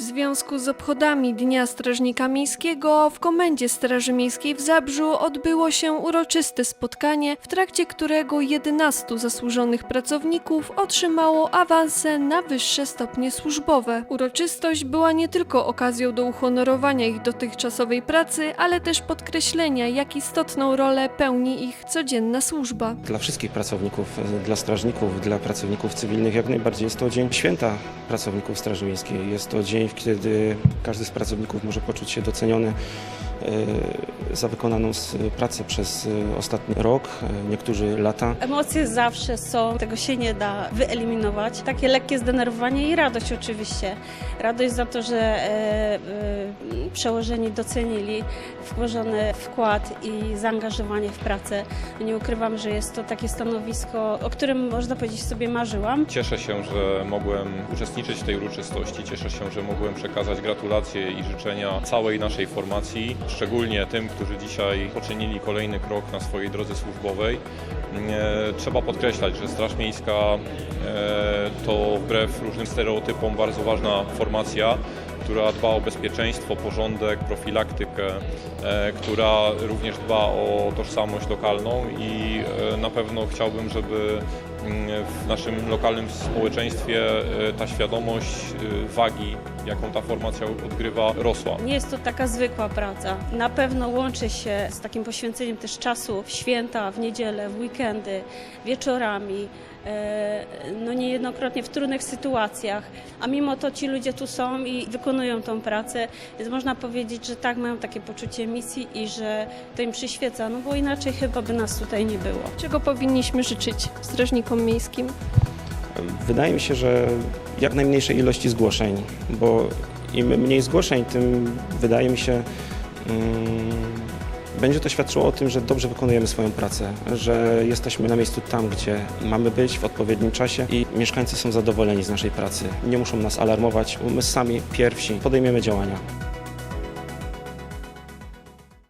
W związku z obchodami Dnia Strażnika Miejskiego w Komendzie Straży Miejskiej w Zabrzu odbyło się uroczyste spotkanie, w trakcie którego 11 zasłużonych pracowników otrzymało awanse na wyższe stopnie służbowe. Uroczystość była nie tylko okazją do uhonorowania ich dotychczasowej pracy, ale też podkreślenia, jak istotną rolę pełni ich codzienna służba. Dla wszystkich pracowników, dla strażników, dla pracowników cywilnych jak najbardziej jest to dzień święta pracowników Straży Miejskiej. Jest to dzień, kiedy każdy z pracowników może poczuć się doceniony e, za wykonaną pracę przez e, ostatni rok, e, niektórzy lata. Emocje zawsze są, tego się nie da wyeliminować. Takie lekkie zdenerwowanie i radość oczywiście. Radość za to, że e, e, przełożeni docenili włożony wkład i zaangażowanie w pracę. Nie ukrywam, że jest to takie stanowisko, o którym można powiedzieć sobie marzyłam. Cieszę się, że mogłem uczestniczyć w tej uroczystości. Cieszę się, że mogłem przekazać gratulacje i życzenia całej naszej formacji, szczególnie tym, którzy dzisiaj poczynili kolejny krok na swojej drodze służbowej. E, Trzeba podkreślać, że Straż Miejska e, to wbrew różnym stereotypom bardzo ważna formacja, która dba o bezpieczeństwo, porządek, profilaktykę, e, która również dba o tożsamość lokalną i e, na pewno chciałbym, żeby mm, w naszym lokalnym społeczeństwie e, ta świadomość wagi, jaką ta formacja odgrywa, rosła. Nie jest to taka zwykła praca. Na pewno łączy się z takim poświęceniem też czasu w święta, w niedzielę, w weekendy, wieczorami, no niejednokrotnie w trudnych sytuacjach, a mimo to ci ludzie tu są i wykonują tą pracę, więc można powiedzieć, że tak mają takie poczucie misji i że to im przyświeca, no bo inaczej chyba by nas tutaj nie było. Czego powinniśmy życzyć strażnikom miejskim? Wydaje mi się, że jak najmniejszej ilości zgłoszeń, bo im mniej zgłoszeń, tym wydaje mi się, mm, będzie to świadczyło o tym, że dobrze wykonujemy swoją pracę, że jesteśmy na miejscu tam, gdzie mamy być w odpowiednim czasie i mieszkańcy są zadowoleni z naszej pracy. Nie muszą nas alarmować, my sami pierwsi podejmiemy działania.